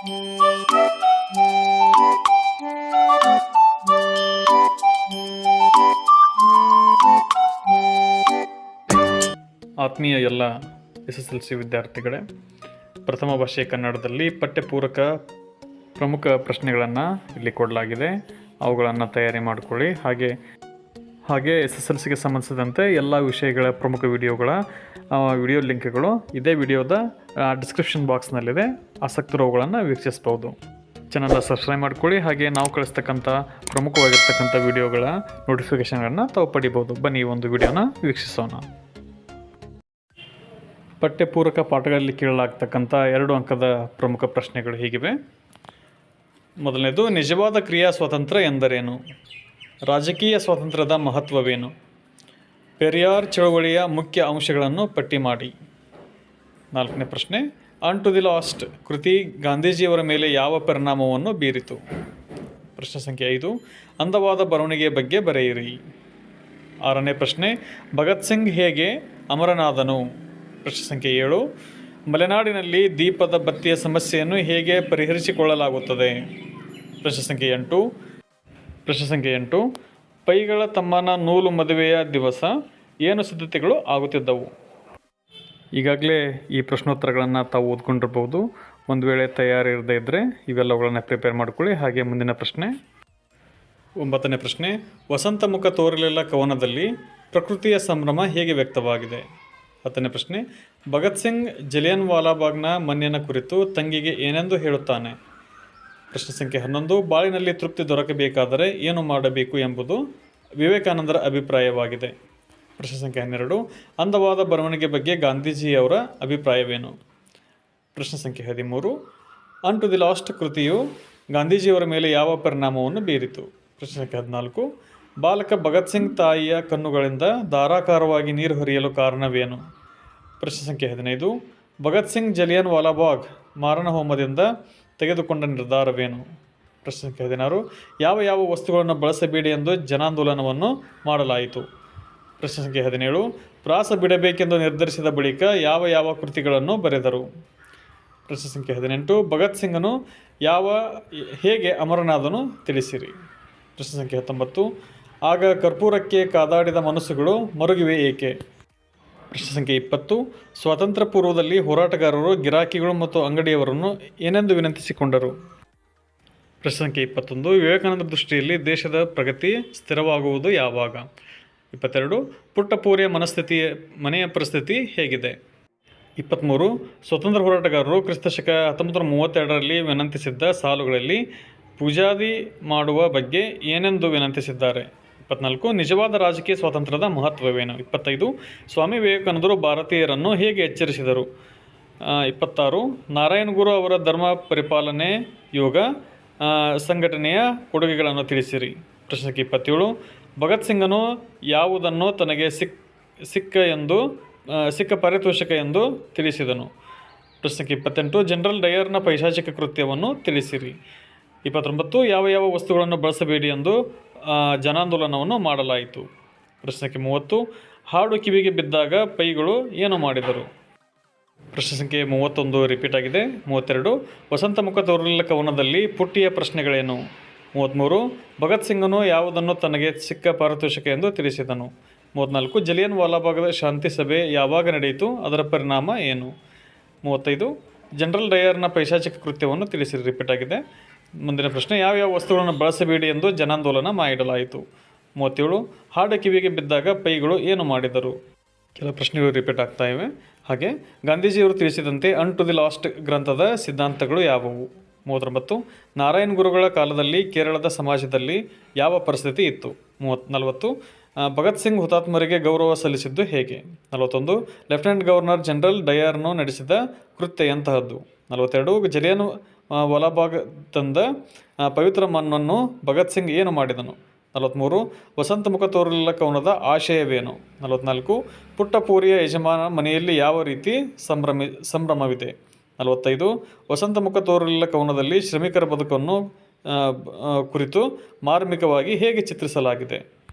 ಆತ್ಮೀಯ ಎಲ್ಲ S S L C ವಿದ್ಯಾರ್ಥಿಗಳೇ, ಪ್ರಥಮ ಭಾಷೆ ಕನ್ನಡದಲ್ಲಿ ಪಠ್ಯಪೂರಕ ಪ್ರಮುಖ ಪ್ರಶ್ನೆಗಳನ್ನು ಇಲ್ಲಿ ಕೊಡಲಾಗಿದೆ. ಅವುಗಳನ್ನು ತಯಾರಿ ಮಾಡಿಕೊಳ್ಳಿ. ಹಾಗೆ ಹಾಗೆ ಎಸ್ ಎಸ್ ಎಲ್ ಸಿಗೆ ಸಂಬಂಧಿಸಿದಂತೆ ಎಲ್ಲ ವಿಷಯಗಳ ಪ್ರಮುಖ ವಿಡಿಯೋಗಳ ವಿಡಿಯೋ ಲಿಂಕ್ಗಳು ಇದೇ ವಿಡಿಯೋದ ಡಿಸ್ಕ್ರಿಪ್ಷನ್ ಬಾಕ್ಸ್ನಲ್ಲಿದೆ ಆಸಕ್ತರು ಅವುಗಳನ್ನು ವೀಕ್ಷಿಸ್ಬೋದು. ಚಾನಲ್ನ ಸಬ್ಸ್ಕ್ರೈಬ್ ಮಾಡ್ಕೊಳ್ಳಿ. ಹಾಗೆ ನಾವು ಕಳಿಸ್ತಕ್ಕಂಥ ಪ್ರಮುಖವಾಗಿರ್ತಕ್ಕಂಥ ವಿಡಿಯೋಗಳ ನೋಟಿಫಿಕೇಷನ್ಗಳನ್ನು ತಾವು ಪಡಿಬೋದು. ಬನ್ನಿ ಈ ಒಂದು ವಿಡಿಯೋನ ವೀಕ್ಷಿಸೋಣ. ಪಠ್ಯಪೂರಕ ಪಾಠಗಳಲ್ಲಿ ಕೇಳಲಾಗ್ತಕ್ಕಂಥ ಎರಡು ಅಂಕದ ಪ್ರಮುಖ ಪ್ರಶ್ನೆಗಳು ಹೀಗಿವೆ. ಮೊದಲನೇದು, ನಿಜವಾದ ಕ್ರಿಯಾ ಸ್ವಾತಂತ್ರ್ಯ ಎಂದರೇನು? ರಾಜಕೀಯ ಸ್ವಾತಂತ್ರ್ಯದ ಮಹತ್ವವೇನು? ಪೆರಿಯಾರ್ ಚಳವಳಿಯ ಮುಖ್ಯ ಅಂಶಗಳನ್ನು ಪಟ್ಟಿ ಮಾಡಿ. ನಾಲ್ಕನೇ ಪ್ರಶ್ನೆ ಅನ್ ಟು ದಿ ಲಾಸ್ಟ್ ಕೃತಿ ಗಾಂಧೀಜಿಯವರ ಮೇಲೆ ಯಾವ ಪರಿಣಾಮವನ್ನು ಬೀರಿತು? ಪ್ರಶ್ನೆ ಸಂಖ್ಯೆ ಐದು, ಅಂದವಾದ ಬರವಣಿಗೆಯ ಬಗ್ಗೆ ಬರೆಯಿರಿ. ಆರನೇ ಪ್ರಶ್ನೆ, ಭಗತ್ ಸಿಂಗ್ ಹೇಗೆ ಅಮರನಾದನು? ಪ್ರಶ್ನೆ ಸಂಖ್ಯೆ ಏಳು, ಮಲೆನಾಡಿನಲ್ಲಿ ದೀಪದ ಬತ್ತಿಯ ಸಮಸ್ಯೆಯನ್ನು ಹೇಗೆ ಪರಿಹರಿಸಿಕೊಳ್ಳಲಾಗುತ್ತದೆ? ಪ್ರಶ್ನೆ ಸಂಖ್ಯೆ ಎಂಟು ಪ್ರಶ್ನೆ ಸಂಖ್ಯೆ ಎಂಟು, ಪೈಗಳ ತಮ್ಮನ ನೂಲು ಮದುವೆಯ ದಿವಸ ಏನು ಸಿದ್ಧತೆಗಳು ಆಗುತ್ತಿದ್ದವು? ಈಗಾಗಲೇ ಈ ಪ್ರಶ್ನೋತ್ತರಗಳನ್ನು ತಾವು ಓದ್ಕೊಂಡಿರ್ಬೋದು. ಒಂದು ವೇಳೆ ತಯಾರಿ ಇರದೇ ಇದ್ದರೆ ಇವೆಲ್ಲವುಗಳನ್ನು ಪ್ರಿಪೇರ್ ಮಾಡಿಕೊಳ್ಳಿ. ಹಾಗೆ ಮುಂದಿನ ಪ್ರಶ್ನೆ. ಒಂಬತ್ತನೇ ಪ್ರಶ್ನೆ. ವಸಂತ ಮುಖ ತೋರಲಿಲ್ಲ ಕವನದಲ್ಲಿ ಪ್ರಕೃತಿಯ ಸಂಭ್ರಮ ಹೇಗೆ ವ್ಯಕ್ತವಾಗಿದೆ? ಹತ್ತನೇ ಪ್ರಶ್ನೆ. ಭಗತ್ ಸಿಂಗ್ ಜಲಿಯನ್ ವಾಲಾಬಾಗ್ನ ಮಣ್ಣಿನ ಕುರಿತು ತಂಗಿಗೆ ಏನೆಂದು ಹೇಳುತ್ತಾನೆ? ಪ್ರಶ್ನೆ ಸಂಖ್ಯೆ ಹನ್ನೊಂದು, ಬಾಳಿನಲ್ಲಿ ತೃಪ್ತಿ ದೊರಕಬೇಕಾದರೆ ಏನು ಮಾಡಬೇಕು ಎಂಬುದು ವಿವೇಕಾನಂದರ ಅಭಿಪ್ರಾಯವಾಗಿದೆ. ಪ್ರಶ್ನೆ ಸಂಖ್ಯೆ ಹನ್ನೆರಡು, ಅಂದವಾದ ಬರವಣಿಗೆ ಬಗ್ಗೆ ಗಾಂಧೀಜಿಯವರ ಅಭಿಪ್ರಾಯವೇನು? ಪ್ರಶ್ನೆ ಸಂಖ್ಯೆ ಹದಿಮೂರು ಅನ್ ಟು ದಿ ಲಾಸ್ಟ್ ಕೃತಿಯು ಗಾಂಧೀಜಿಯವರ ಮೇಲೆ ಯಾವ ಪರಿಣಾಮವನ್ನು ಬೀರಿತು? ಪ್ರಶ್ನೆ ಸಂಖ್ಯೆ ಹದಿನಾಲ್ಕು, ಬಾಲಕ ಭಗತ್ ಸಿಂಗ್ ತಾಯಿಯ ಕಣ್ಣುಗಳಿಂದ ಧಾರಾಕಾರವಾಗಿ ನೀರು ಹರಿಯಲು ಕಾರಣವೇನು? ಪ್ರಶ್ನೆ ಸಂಖ್ಯೆ ಹದಿನೈದು, ಭಗತ್ ಸಿಂಗ್ ಜಲಿಯನ್ ವಾಲಾಬಾಗ್ ಮಾರಣ ಹೋಮದಿಂದ ತೆಗೆದುಕೊಂಡ ನಿರ್ಧಾರವೇನು? ಪ್ರಶ್ನೆ ಹದಿನಾರು ಯಾವ ಯಾವ ವಸ್ತುಗಳನ್ನು ಬಳಸಬೇಡಿ ಎಂದು ಜನಾಂದೋಲನವನ್ನು ಮಾಡಲಾಯಿತು? ಪ್ರಶ್ನೆ ಸಂಖ್ಯೆ ಹದಿನೇಳು, ಪ್ರಾಸ ಬಿಡಬೇಕೆಂದು ನಿರ್ಧರಿಸಿದ ಬಳಿಕ ಯಾವ ಯಾವ ಕೃತಿಗಳನ್ನು ಬರೆದರು? ಪ್ರಶ್ನೆ ಸಂಖ್ಯೆ ಹದಿನೆಂಟು, ಭಗತ್ ಸಿಂಗನು ಯಾವ, ಹೇಗೆ ಅಮರನಾದನು ತಿಳಿಸಿರಿ? ಪ್ರಶ್ನೆ ಸಂಖ್ಯೆ ಹತ್ತೊಂಬತ್ತು, ಆಗ ಕರ್ಪೂರಕ್ಕೆ ಕಾದಾಡಿದ ಮನಸ್ಸುಗಳು ಮರುಗಿವೆ ಏಕೆ? ಪ್ರಶ್ನೆ ಸಂಖ್ಯೆ ಇಪ್ಪತ್ತು, ಸ್ವಾತಂತ್ರ್ಯ ಪೂರ್ವದಲ್ಲಿ ಹೋರಾಟಗಾರರು, ಗಿರಾಕಿಗಳು ಮತ್ತು ಅಂಗಡಿಯವರನ್ನು ಏನೆಂದು ವಿನಂತಿಸಿಕೊಂಡರು? ಪ್ರಶ್ನೆ ಸಂಖ್ಯೆ ಇಪ್ಪತ್ತೊಂದು, ವಿವೇಕಾನಂದ ದೃಷ್ಟಿಯಲ್ಲಿ ದೇಶದ ಪ್ರಗತಿ ಸ್ಥಿರವಾಗುವುದು ಯಾವಾಗ? ಇಪ್ಪತ್ತೆರಡು ಪುಟ್ಟಪೂರಿಯ ಮನಸ್ಥಿತಿ, ಮನೆಯ ಪರಿಸ್ಥಿತಿ ಹೇಗಿದೆ? ಇಪ್ಪತ್ತ್ಮೂರು ಸ್ವತಂತ್ರ ಹೋರಾಟಗಾರರು ಕ್ರಿಸ್ತಶಕ ಹತ್ತೊಂಬತ್ತು ನೂರ ಮೂವತ್ತೆರಡರಲ್ಲಿ ವಿನಂತಿಸಿದ್ದ ಸಾಲುಗಳಲ್ಲಿ ಪೂಜಾದಿ ಮಾಡುವ ಬಗ್ಗೆ ಏನೆಂದು ವಿನಂತಿಸಿದ್ದಾರೆ? ಇಪ್ಪತ್ನಾಲ್ಕು, ನಿಜವಾದ ರಾಜಕೀಯ ಸ್ವಾತಂತ್ರ್ಯದ ಮಹತ್ವವೇನು? ಇಪ್ಪತ್ತೈದು, ಸ್ವಾಮಿ ವಿವೇಕಾನಂದರು ಭಾರತೀಯರನ್ನು ಹೇಗೆ ಎಚ್ಚರಿಸಿದರು? ಇಪ್ಪತ್ತಾರು, ನಾರಾಯಣ ಗುರು ಅವರ ಧರ್ಮ ಪರಿಪಾಲನೆ ಯೋಗ ಸಂಘಟನೆಯ ಕೊಡುಗೆಗಳನ್ನು ತಿಳಿಸಿರಿ. ಪ್ರಶ್ನೆ ಸಂಖ್ಯೆ ಇಪ್ಪತ್ತೇಳು, ಭಗತ್ ಸಿಂಗನು ಯಾವುದನ್ನು ತನಗೆ ಸಿಕ್, ಸಿಕ್ಕ ಎಂದು ಸಿಕ್ಕ ಪರಿತೋಷಕ ಎಂದು ತಿಳಿಸಿದನು? ಪ್ರಶ್ನೆಗೆ ಇಪ್ಪತ್ತೆಂಟು, ಜನರಲ್ ಡಯರ್ನ ಪೈಶಾಚಿಕ ಕೃತ್ಯವನ್ನು ತಿಳಿಸಿರಿ. ಇಪ್ಪತ್ತೊಂಬತ್ತು, ಯಾವ ಯಾವ ವಸ್ತುಗಳನ್ನು ಬಳಸಬೇಡಿ ಎಂದು ಜನಾಂದೋಲನವನ್ನು ಮಾಡಲಾಯಿತು. ಪ್ರಶ್ನೆ ಸಂಖ್ಯೆ ಮೂವತ್ತು, ಹಾಡು ಕಿವಿಗೆ ಬಿದ್ದಾಗ ಪೈಗಳು ಏನು ಮಾಡಿದರು? ಪ್ರಶ್ನೆ ಸಂಖ್ಯೆ ಮೂವತ್ತೊಂದು ರಿಪೀಟ್ ಆಗಿದೆ. ಮೂವತ್ತೆರಡು, ವಸಂತ ಮುಖ ತೋರಲಿಲ್ಲ ಕವನದಲ್ಲಿ ಪುಟ್ಟಿಯ ಪ್ರಶ್ನೆಗಳೇನು? ಮೂವತ್ತ್ಮೂರು ಭಗತ್ ಸಿಂಗನು ಯಾವುದನ್ನು ತನಗೆ ಸಿಕ್ಕ ಪಾರಿತೋಷಕ ಎಂದು ತಿಳಿಸಿದನು? ಮೂವತ್ತ್ನಾಲ್ಕು ಜಲಿಯನ್ ವಾಲಾಬಾಗದ ಶಾಂತಿ ಸಭೆ ಯಾವಾಗ ನಡೆಯಿತು? ಅದರ ಪರಿಣಾಮ ಏನು? ಮೂವತ್ತೈದು, ಜನರಲ್ ಡಯರ್ನ ಪೈಶಾಚಿಕ ಕೃತ್ಯವನ್ನು ತಿಳಿಸಿ ರಿಪೀಟ್ ಆಗಿದೆ. ಮುಂದಿನ ಪ್ರಶ್ನೆ, ಯಾವ ಯಾವ ವಸ್ತುಗಳನ್ನು ಬಳಸಬೇಡಿ ಎಂದು ಜನಾಂದೋಲನ ಮಾಡಿಡಲಾಯಿತು? ಮೂವತ್ತೇಳು, ಹಾಡು ಕಿವಿಗೆ ಬಿದ್ದಾಗ ಪೈಗಳು ಏನು ಮಾಡಿದರು? ಕೆಲ ಪ್ರಶ್ನೆಗಳು ರಿಪೀಟ್ ಆಗ್ತಾ ಇವೆ. ಹಾಗೆ, ಗಾಂಧೀಜಿಯವರು ತಿಳಿಸಿದಂತೆ ಅನ್ ಟು ದಿ ಲಾಸ್ಟ್ ಗ್ರಂಥದ ಸಿದ್ಧಾಂತಗಳು ಯಾವುವು? ಮೂವತ್ತೊಂಬತ್ತು, ನಾರಾಯಣ ಗುರುಗಳ ಕಾಲದಲ್ಲಿ ಕೇರಳದ ಸಮಾಜದಲ್ಲಿ ಯಾವ ಪರಿಸ್ಥಿತಿ ಇತ್ತು? ಮೂವತ್, ನಲವತ್ತು ಭಗತ್ ಸಿಂಗ್ ಹುತಾತ್ಮರಿಗೆ ಗೌರವ ಸಲ್ಲಿಸಿದ್ದು ಹೇಗೆ? ನಲವತ್ತೊಂದು, ಲೆಫ್ಟಿನೆಂಟ್ ಗವರ್ನರ್ ಜನರಲ್ ಡಯರ್ನು ನಡೆಸಿದ ಕೃತ್ಯ ಎಂತಹದ್ದು? ನಲವತ್ತೆರಡು ಜಲಿಯನ್ ಆ, ವಾಲಾಬಾಗ್ ತಂದ ಪವಿತ್ರ ಮಣ್ಣನ್ನು ಭಗತ್ ಸಿಂಗ್ ಏನು ಮಾಡಿದನು? ನಲವತ್ತ್ಮೂರು ವಸಂತ ಮುಖ ತೋರಲಿಲ್ಲ ಕವನದ ಆಶಯವೇನು? ನಲವತ್ನಾಲ್ಕು ಪುಟ್ಟಪೂರಿಯ ಯಜಮಾನ ಮನೆಯಲ್ಲಿ ಯಾವ ರೀತಿ ಸಂಭ್ರಮಿ ಸಂಭ್ರಮವಿದೆ? ನಲವತ್ತೈದು ವಸಂತ ಮುಖ ತೋರಲಿಲ್ಲ ಕವನದಲ್ಲಿ ಶ್ರಮಿಕರ ಬದುಕನ್ನು ಕುರಿತು ಮಾರ್ಮಿಕವಾಗಿ ಹೇಗೆ ಚಿತ್ರಿಸಲಾಗಿದೆ?